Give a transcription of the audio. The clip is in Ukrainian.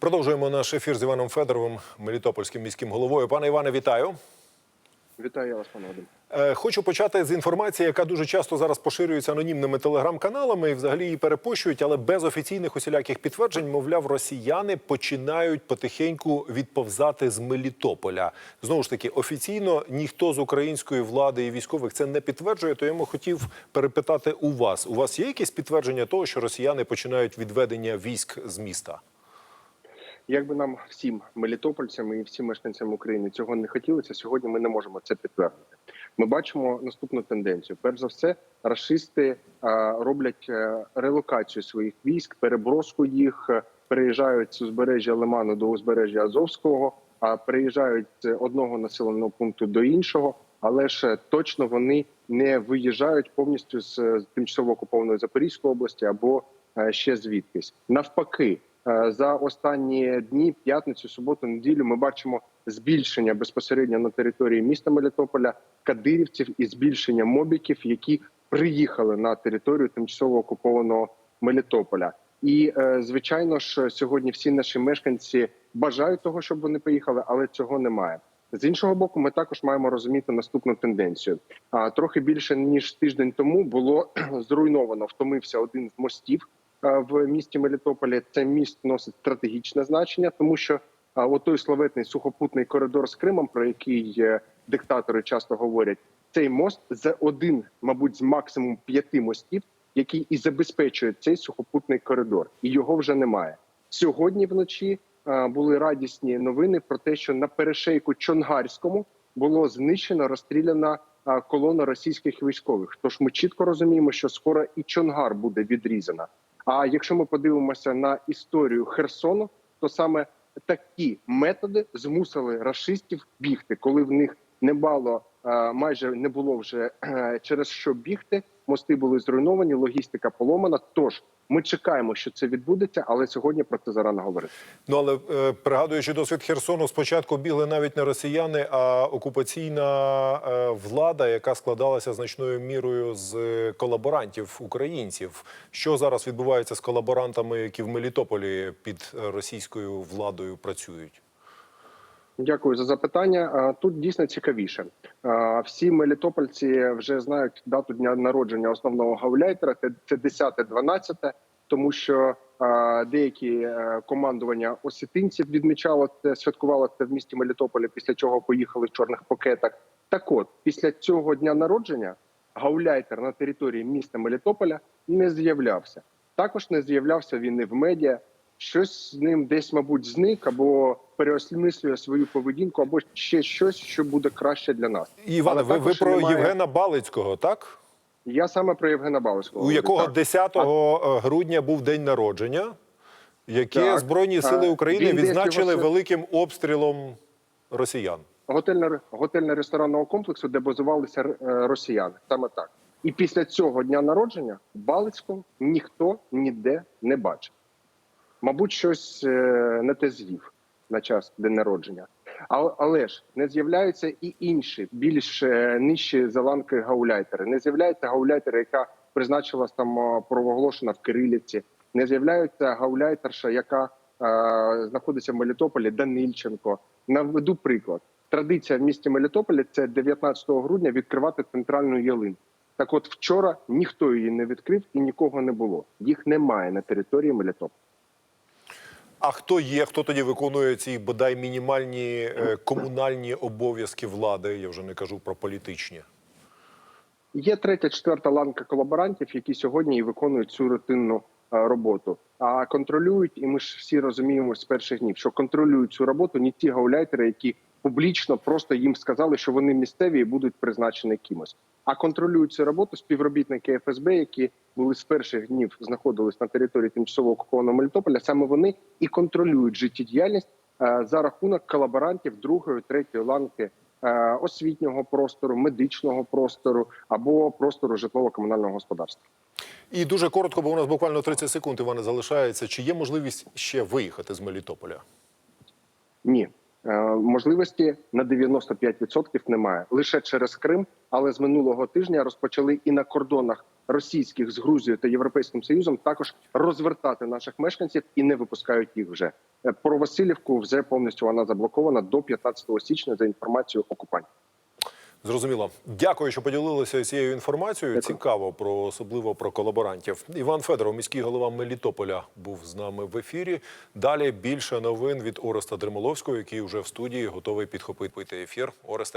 Продовжуємо наш ефір з Іваном Федоровим, Мелітопольським міським головою. Пане Іване, вітаю. Вітаю вас, пане Вадим. Е, Хочу почати з інформації, яка дуже часто зараз поширюється анонімними телеграм-каналами і взагалі її перепощують, але без офіційних усіляких підтверджень, мовляв, росіяни починають потихеньку відповзати з Мелітополя. Знову ж таки, офіційно ніхто з української влади і військових це не підтверджує. То я йому хотів перепитати у вас: у вас є якесь підтвердження того, що росіяни починають відведення військ з міста? Як би нам всім мелітопольцям і всім мешканцям України цього не хотілося, сьогодні ми не можемо це підтвердити. Ми бачимо наступну тенденцію. Перш за все, рашисти а, роблять е, релокацію своїх військ, переброску їх, е, переїжджають з узбережжя Лиману до узбережжя Азовського, а переїжджають з одного населеного пункту до іншого. Але ж е, точно вони не виїжджають повністю з тимчасово окупованої Запорізької області або е, ще звідкись. Навпаки, Е, за останні дні, п'ятницю, суботу, неділю, ми бачимо збільшення безпосередньо на території міста Мелітополя кадирівців і збільшення мобіків, які приїхали на територію тимчасово окупованого Мелітополя. І е, звичайно ж, сьогодні всі наші мешканці бажають того, щоб вони поїхали, але цього немає. З іншого боку, ми також маємо розуміти наступну тенденцію. А трохи більше ніж тиждень тому було зруйновано, втомився один з мостів е, в місті Мелітополі. Це міст носить стратегічне значення, тому що а, отой славетний сухопутний коридор з Кримом, про який е, диктатори часто говорять, цей мост за один, мабуть, з максимум п'яти мостів, який і забезпечує цей сухопутний коридор, і його вже немає сьогодні. Вночі були радісні новини про те, що на перешейку Чонгарському було знищено розстріляна колона російських військових. Тож ми чітко розуміємо, що скоро і Чонгар буде відрізана. А якщо ми подивимося на історію Херсону, то саме такі методи змусили расистів бігти, коли в них не було е, майже не було вже е, через що бігти. Мости були зруйновані, логістика поломана. Тож ми чекаємо, що це відбудеться, але сьогодні про це зарано говорити. Ну але е, пригадуючи досвід Херсону, спочатку бігли навіть не росіяни, а окупаційна е, влада, яка складалася значною мірою з е, колаборантів українців. Що зараз відбувається з колаборантами, які в Мелітополі під е, російською владою працюють? Дякую за запитання. Тут дійсно цікавіше. Всі мелітопольці вже знають дату дня народження основного гауляйтера. Це- Це 10-12, тому що деякі е, командування осетинців відмічало це, святкувало це в місті Мелітополі, після чого поїхали в чорних пакетах. Так от, після цього дня народження гауляйтер на території міста Мелітополя не з'являвся. Також не з'являвся він і в медіа. Щось з ним десь, мабуть, зник або переосмислює свою поведінку, або ще щось, що буде краще для нас. Іване, ви, ви про немає- Євгена Балицького, так? Я саме про Євгена Балицького. У якого так. 10 грудня був день народження, яке Так. Збройні Сили України він відзначили його- великим обстрілом росіян. готельно готельно-ресторанного комплексу, де базувалися е, росіяни. Саме так. І після цього дня народження Балицького ніхто ніде не бачив. Мабуть, щось е, не те з'їв на час день народження. Але ж не з'являються і інші, більш е, нижчі за ланки гауляйтери. Не з'являється гауляйтер, яка призначилась там е, в Кирилівці. Не з'являється гауляйтерша, яка знаходиться в Мелітополі, Данильченко. Наведу приклад. Традиція в місті Мелітополі це 19 грудня відкривати центральну ялинку. Так, от вчора ніхто її не відкрив і нікого не було. Їх немає на території Мелітополя. А хто є? Хто тоді виконує ці бодай мінімальні е, комунальні обов'язки влади? Я вже не кажу про політичні. Є третя, четверта ланка колаборантів, які сьогодні і виконують цю рутинну роботу. А контролюють, і ми ж всі розуміємо з перших днів, що контролюють цю роботу не ті гауляйтери, які публічно просто їм сказали, що вони місцеві і будуть призначені кимось. А контролюють цю роботу співробітники ФСБ, які були з перших днів знаходились на території тимчасово окупованого Мелітополя. Саме вони і контролюють життєдіяльність е, за рахунок колаборантів другої, третьої ланки е, освітнього простору, медичного простору або простору житлово-комунального господарства. І дуже коротко, бо у нас буквально 30 секунд Іване залишається. Чи є можливість ще виїхати з Мелітополя? Ні. Е, Можливості на 95% немає лише через Крим. Але з минулого тижня розпочали і на кордонах російських з Грузією та Європейським Союзом також розвертати наших мешканців і не випускають їх вже. Е, Про Васильівку вже повністю вона заблокована до 15 січня за інформацією окупантів. Зрозуміло. Дякую, що поділилися цією інформацією. Дякую. Цікаво про особливо про колаборантів. Іван Федоров, міський голова Мелітополя, був з нами в ефірі. Далі більше новин від Ореста Дремоловського, який вже в студії готовий підхопити ефір. Оресте.